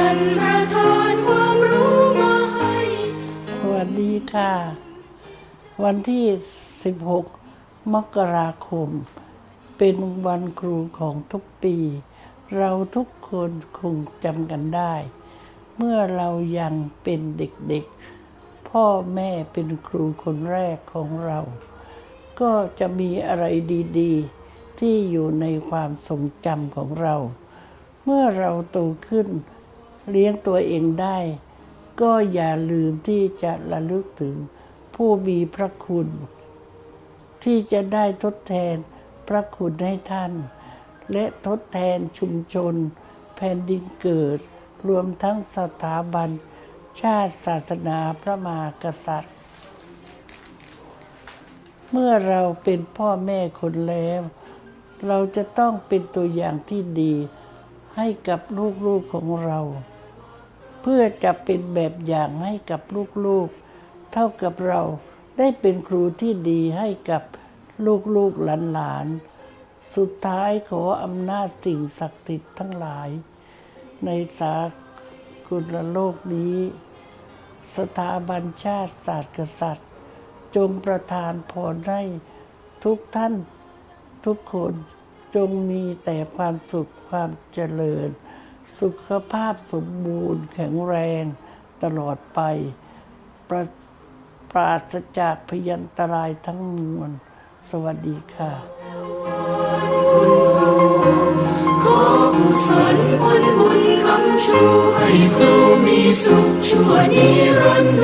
ท่านประทานความรู้มาให้ สวัสดีค่ะ วันที่ 16 มกราคม เป็นวันครูของทุกปี เราทุกคนคงจำกันได้ เมื่อเรายังเป็นเด็กๆ พ่อแม่เป็นครูคนแรกของเรา ก็จะมีอะไรดีๆ ที่อยู่ในความทรงจำของเรา เมื่อเราโตขึ้น เลี้ยงตัวเองได้ ก็อย่าลืมที่จะระลึกถึงผู้มีพระคุณ ที่จะได้ทดแทนพระคุณให้ท่าน และทดแทนชุมชน แผ่นดินเกิด รวมทั้งสถาบัน ชาติศาสนาพระมหากษัตริย์ เมื่อเราเป็นพ่อแม่คนแล้ว เราจะต้องเป็นตัวอย่างที่ดีให้กับลูกๆของเรา เพื่อจะเป็นแบบอย่างให้กับลูกๆ เท่ากับเราได้เป็นครูที่ดีให้กับลูกๆหลานๆ สุดท้ายขออำนาจสิ่งศักดิ์สิทธิ์ทั้งหลาย ในสากลโลกนี้ สถาบันชาติศาสตร์กษัตริย์ จงประทานพรให้ทุกท่านทุกคนจงมีแต่ความสุขความเจริญ สุขภาพสมบูรณ์แข็งแรงตลอดไปประปราศจากพยันตรายทั้งมวล สวัสดีค่ะ ขอกุศลผลบุญคำชูให้ครูมีสุขชั่วนิรันดร์